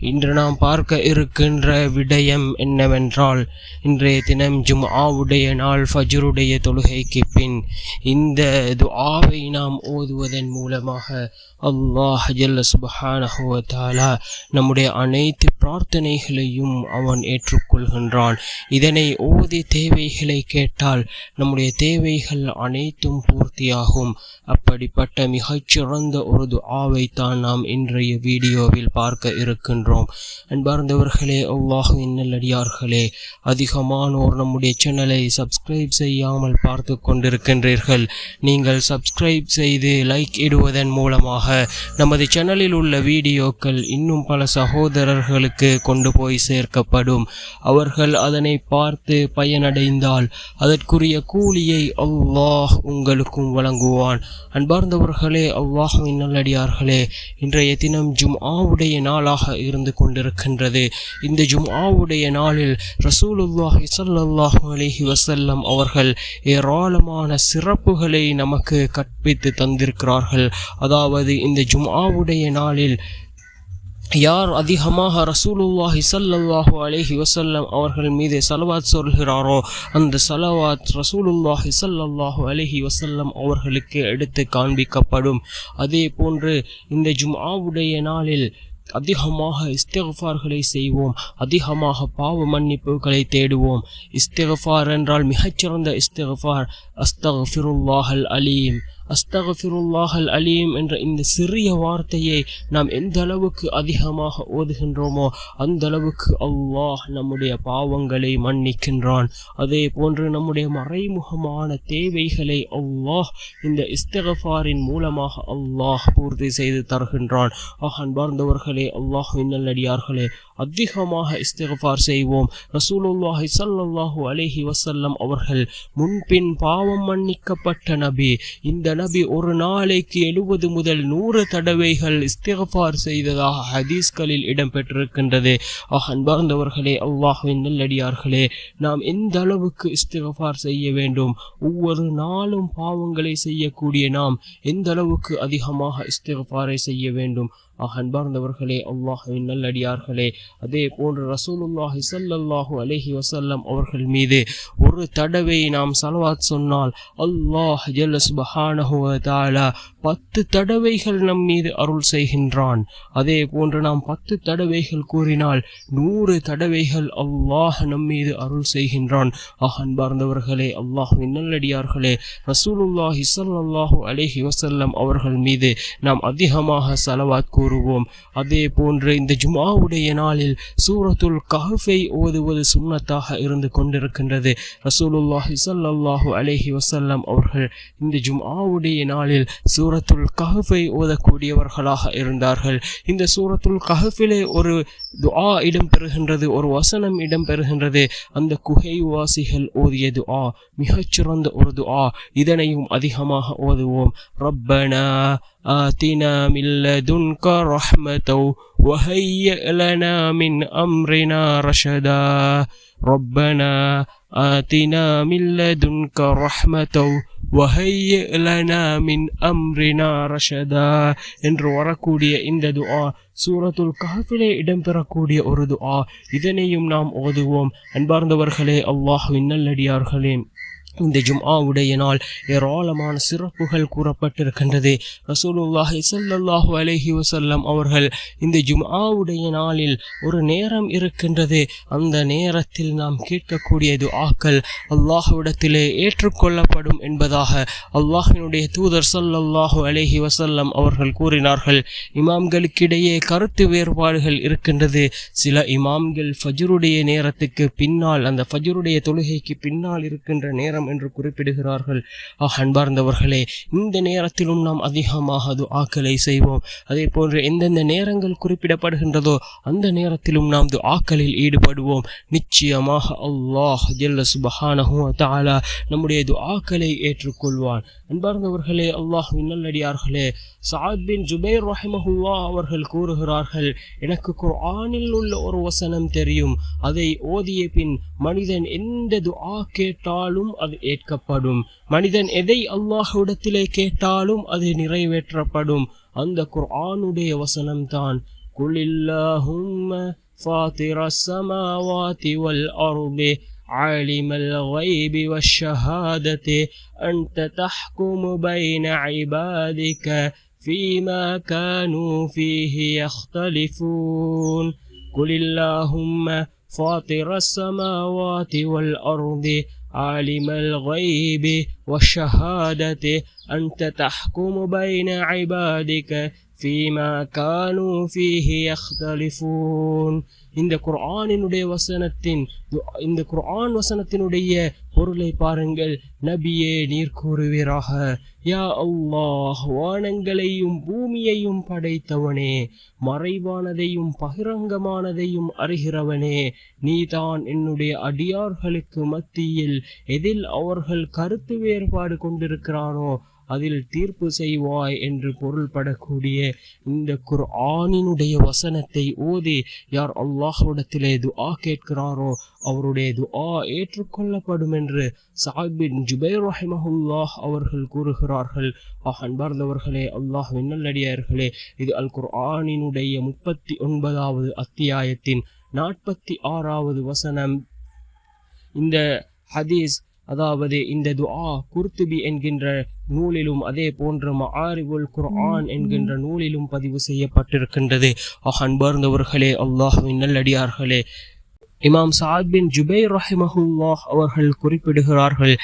இன்று நாம் பார்க்க இருக்கின்ற விடயம் என்னவென்றால் இன்றைய தினம் ஜும்ஆவுடைய நாள் ஃபஜ்ருடைய தொழுகைக்கு பின் இந்த துஆவை நாம் ஓதுவதன் மூலமாக அல்லாஹ் ஜல்ல சுபஹானஹு நம்முடைய அனைத்து பிரார்த்தனைகளையும் அவன் ஏற்றுக்கொள்கின்றான். இதனை ஓதி தேவைகளை கேட்டால் நம்முடைய தேவைகள் அனைத்தும் பூர்த்தியாகும். அப்படிப்பட்ட மிகச்சிறந்த ஒரு துஆவைத்தான் நாம் இன்றைய வீடியோவில் பார்க்க இருக்கின்றோம். அன்பார்ந்தவர்களே அல்லாஹுவின் நல்லடியார்களே அதிகமானோர் நம்முடைய சேனலை சப்ஸ்கிரைப் செய்யாமல் பார்த்து கொண்டிருக்கின்றீர்கள். நீங்கள் சப்ஸ்கிரைப் செய்து லைக் இடுவதன் மூலமாக நமது சேனலில் உள்ள வீடியோக்கள் இன்னும் பல சகோதரர்களுக்கு கொண்டு போய் சேர்க்கப்படும். அவர்கள் அதனை பார்த்து பயனடைந்தால் அதற்குரிய கூலியை அல்லாஹ் உங்களுக்கும் வழங்குவான். அன்பார்ந்தவர்களே அல்லாஹுவின் நல்லடியார்களே இன்றைய தினம் ஜும் ஆவுடைய நாளாக இருந்து கொண்டிருக்கின்றது. இந்த ஜும் ஆவுடைய நாளில் ரசூலுல்லாஹி ஸல்லல்லாஹு அலைஹி வசல்லம் அவர்கள் ஏராளமான சிறப்புகளை நமக்கு கற்பித்து தந்திருக்கிறார்கள். அதாவது இந்த ஜும்ஆவுடைய நாளில் யார் அதிகமாக ரசூலுல்லாஹி ஸல்லல்லாஹு அலைஹி வசல்லம் அவர்கள் மீது சலவாத் சொல்கிறாரோ அந்த சலவாத் ரசூலுல்லாஹி ஸல்லல்லாஹு அலைஹி வசல்லம் அவர்களுக்கு எடுத்து காண்பிக்கப்படும். அதே போன்று இந்த ஜும்ஆவுடைய நாளில் அதிகமாக இஸ்திகஃபார்களை செய்வோம் அதிகமாக பாவ மன்னிப்புகளை தேடுவோம். இஸ்திகஃபார் என்றால் மிகச்சிறந்த இஸ்திகஃபார். அஸ்தஃபிருல்லாஹல் அலீம். அஸ்தகஃபிருல்லாஹல் அலீம் என்ற இந்த சிறிய வார்த்தையை நாம் எந்த அளவுக்கு அதிகமாக ஓதுகின்றோமோ அந்த அளவுக்கு அல்லாஹ் நம்முடைய பாவங்களை மன்னிக்கின்றான். அதே போன்று நம்முடைய மறைமுகமான தேவைகளை அல்லாஹ் இந்த இஸ்தகஃபாரின் மூலமாக அல்லாஹ் பூர்த்தி செய்து தருகின்றான். ஆஹ் அன்பார்ந்தவர்களே அல்லாஹ் இன்னல்லடியார்களே அதிகமாக இஸ்திகஃபார் செய்வோம். ரசூலுல்லாஹி சல்லாஹூ அலேஹி வசல்லம் அவர்கள் முன்பின் பாவம் மன்னிக்கப்பட்ட நபி இந்த நபி ஒரு நாளைக்கு எழுபது முதல் நூறு தடவைகள் இஸ்திகஃபார் செய்ததாக ஹதீஸ்களில் இடம்பெற்றிருக்கின்றது. ஆக அன்பார்ந்தவர்களே அல்லாஹுவின் நல்லடியார்களே நாம் எந்த அளவுக்கு இஸ்திகஃபார் செய்ய வேண்டும்? ஒவ்வொரு நாளும் பாவங்களை செய்யக்கூடிய நாம் எந்த அளவுக்கு அதிகமாக இஸ்திகஃபாரை செய்ய வேண்டும்? ஆக அன்பார்ந்தவர்களே அல்லாஹுவின் நல்லடியார்களே அதே போன்று ரசூலுல்லாஹி சல்லல்லாஹு அலஹி வசல்லம் அவர்கள் மீது ஒரு தடவை நாம் சலவாத் சொன்னால் அல்லாஹ் ஜல்ல பத்து தடவைகள் நம் மீது அருள் செய்கின்றான். அதே போன்று நாம் பத்து தடவைகள் கூறினால் நூறு தடவைகள் அல்லாஹ் நம் மீது அருள் செய்கின்றான். ஆக அன்பார்ந்தவர்களே அல்லாஹுவின் நல்லடியார்களே ரசூலுல்லாஹி ஸல்லல்லாஹு அலஹி வசல்லம் அவர்கள் மீது நாம் அதிகமாக சலவாத் கூறுவோம். அதே போன்று இந்த ஜுமாவுடைய நாளில் சூரத்துல் கஹஃபை ஓதுவது சுண்ணத்தாக இருந்து கொண்டிருக்கின்றது. ரசூலுல்லாஹி சல்லாஹூ அலேஹி வசல்லம் அவர்கள் இந்த ஜும்ஆவுடைய நாளில் சூரத்துல் கஹஃபை ஓதக்கூடியவர்களாக இருந்தார்கள். இந்த சூரத்துல் கஹஃபிலே ஒரு துஆ இடம்பெறுகின்றது ஒரு வசனம் இடம் பெறுகின்றது அந்த குகை வாசிகள் ஓதிய துஆ மிகச்சிறந்த ஒரு துஆ. இதனையும் அதிகமாக ஓதுவோம். ரப்பனா ஆத்தினா மில்ல துன்கா رحمة وهيئ لنا من أمرنا رشدا ربنا آتنا من لدنك رحمة وهيئ لنا من أمرنا رشدا என்று வரக்கூடிய இந்த துஆ சூரத்துல் கஹஃபிலே இடம்பெறக்கூடிய ஒரு துஆ இதனையும் நாம் ஓதுவோம் அன்பார்ந்தவர்களே அல்லாஹ்வின் நல்லடியார்களே இந்த ஜும்ஆவுடைய நாள் ஏராளமான சிறப்புகள் கூறப்பட்டிருக்கின்றது. ரசூலுல்லாஹி ஸல்லல்லாஹு அலஹி வசல்லம் அவர்கள் இந்த ஜும்ஆவுடைய நாளில் ஒரு நேரம் இருக்கின்றது. அந்த நேரத்தில் நாம் கேட்கக்கூடிய துஆக்கள் அல்லாஹுவிடத்திலே ஏற்றுக்கொள்ளப்படும் என்பதாக அல்லாஹினுடைய தூதர் சல்லல்லாஹு அலஹி வசல்லம் அவர்கள் கூறினார்கள். இமாம்களுக்கிடையே கருத்து வேறுபாடுகள் இருக்கின்றது. சில இமாம்கள் ஃபஜ்ருடைய நேரத்துக்கு பின்னால் அந்த ஃபஜ்ருடைய தொழுகைக்கு பின்னால் இருக்கின்ற நேரம் நேரம் என்று குறிப்பிடுகிறார்கள். ஆஹ் அன்பார்ந்தவர்களே இந்த நேரத்திலும் நாம் அதிகமாக துஆக்களை செய்வோம். அதே போன்று எந்தெந்த நேரங்கள் குறிப்பிடப்படுகின்றதோ அந்த நேரத்திலும் நாம் துஆக்களில் ஈடுபடுவோம். நிச்சயமாக அல்லாஹ் ஜெல்ல சுபஹானஹு தாலா நம்முடைய துஆக்களை ஏற்றுக்கொள்வான். அன்பார்ந்தவர்களே அல்லாஹ்வின் நல்லடியார்களே சாத் பின் ஜுபைர் ரஹிமஹுல்லா அவர்கள் கூறுகிறார்கள் எனக்கு குர்ஆனில் உள்ள ஒரு வசனம் தெரியும். அதை ஓதிய பின் மனிதன் எந்த துஆ கேட்டாலும் அது ஏற்கப்படும் மனிதன் எதை அல்லாஹ்விடத்திலே கேட்டாலும் அது நிறைவேற்றப்படும் அந்த குர்ஆனுடைய வசனம்தான் குலில்லாஹும்ம فاطر السماوات والأرض عالم الغيب والشهادة أنت تحكم بين عبادك فيما كانوا فيه يختلفون قل اللهم فاطر السماوات والأرض عالم الغيب والشهادة أنت تحكم بين عبادك فيما كانوا فيه يختلفون இந்த குர்ஆனினுடைய வசனத்தின் இந்த குர்ஆன் வசனத்தினுடைய பொருளை பாருங்கள் நபியே நீர் கூறுவீராக யா அல்லாஹ் வானங்களையும் பூமியையும் படைத்தவனே மறைவானதையும் பகிரங்கமானதையும் அறிகிறவனே நீதான் என்னுடைய அடியார்களுக்கு மத்தியில் எதில் அவர்கள் கருத்து வேறுபாடு கொண்டிருக்கிறானோ அதில் தீர்ப்பு செய்வாய் என்று பொருள்படக்கூடிய இந்த குர்ஆனினுடைய வசனத்தை ஓதி யார் அல்லாஹ்விடத்திலே துஆ கேட்கிறாரோ அவருடைய துஆ ஏற்றுக்கொள்ளப்படும் என்று சாஹிபின் ஜுபைர் ரஹிமஹுல்லாஹ் அவர்கள் கூறுகிறார்கள். அன்பார்ந்தவர்களே அல்லாஹ் விண்ணல்லடியார்களே இது அல் குர்ஆனினுடைய முப்பத்தி ஒன்பதாவது அத்தியாயத்தின் நாற்பத்தி ஆறாவது வசனம். இந்த ஹதீஸ் அதாவது இந்த துஆ குர்துபி என்கின்ற நூலிலும் அதே போன்ற மஆரிபுல் குர்ஆன் என்கின்ற நூலிலும் பதிவு செய்யப்பட்டிருக்கின்றது. ஆஹ் அன்பார்ந்தவர்களே அல்லாஹ்வின் நல்லடியார்களே இமாம் சாத் பின் ஜுபை ரஹிமஹுல்லாஹ் அவர்கள் குறிப்பிடுகிறார்கள்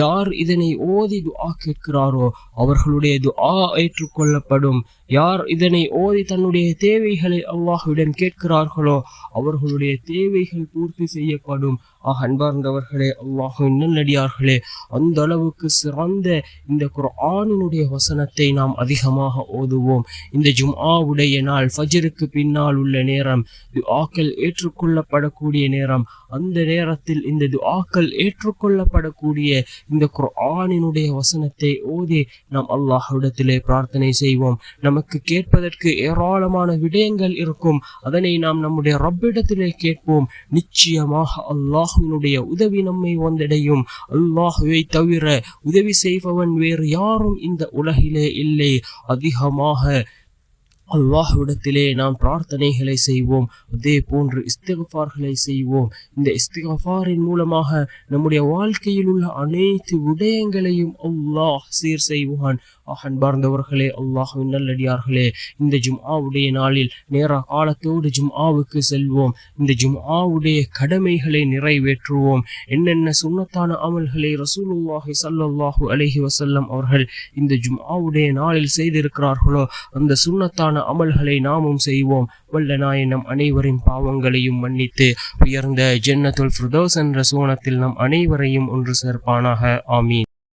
யார் இதனை ஓதி துஆ கேட்கிறாரோ அவர்களுடைய துஆ ஏற்றுக்கொள்ளப்படும். யார் இதனை ஓதி தன்னுடைய தேவைகளை அல்லாஹுவிடம் கேட்கிறார்களோ அவர்களுடைய தேவைகள் பூர்த்தி செய்யப்படும். ஆஹ் அன்பார்ந்தவர்களே அல்லாஹுவின் நல்லடியார்களே அந்த அளவுக்கு சிறந்த இந்த குர்ஆனினுடைய வசனத்தை நாம் அதிகமாக ஓதுவோம். இந்த ஜும்ஆவுடைய நாள் ஃபஜருக்கு பின்னால் உள்ள நேரம் துஆக்கள் ஏற்றுக்கொள்ளப்படக்கூடிய நேரம் அந்த நேரத்தில் இந்த துஆக்கள் ஏற்றுக்கொள்ளப்படக்கூடிய இந்த குர்ஆனினுடைய வசனத்தை ஓதி நாம் அல்லாஹ்விடத்திலே பிரார்த்தனை செய்வோம். நமக்கு கேட்பதற்கு ஏராளமான விடயங்கள் இருக்கும். அதனை நாம் நம்முடைய ரப்பிடத்திலே கேட்போம். நிச்சயமாக அல்லாஹினுடைய உதவி நம்மை வந்தடையும். அல்லாஹுவை தவிர உதவி செய்பவன் வேறு யாரும் இந்த உலகிலே இல்லை. அதிகமாக அல்லாஹ்விடத்திலே நாம் பிரார்த்தனைகளை செய்வோம். அதே போன்று இஸ்திகஃபார்களை செய்வோம். இந்த இஸ்திகஃபாரின் மூலமாக நம்முடைய வாழ்க்கையில் உள்ள அனைத்து விடயங்களையும் அல்லாஹ் சீர் செய்வான். அன்பார்ந்தவர்களே அல்லாஹுவின் நல்லடியார்களே இந்த ஜும்ஆவுடைய நாளில் நேர காலத்தோடு ஜும்ஆவுக்கு செல்வோம். இந்த ஜும்ஆவுடைய கடமைகளை நிறைவேற்றுவோம். என்னென்ன சுண்ணத்தான அமல்களை ரசூலுல்லாஹி சல்லாஹூ அலஹி வசல்லம் அவர்கள் இந்த ஜும்ஆவுடைய நாளில் செய்திருக்கிறார்களோ அந்த சுண்ணத்தான அமல்களை நாமும் செய்வோம். வல்ல நாயன் நம் அனைவரின் பாவங்களையும் மன்னித்து உயர்ந்த ஜென்னத்துல் ஃபிர்தௌஸ் என்ற சூனத்தில் நம் அனைவரையும் ஒன்று சேர்ப்பானாக. ஆமீன்.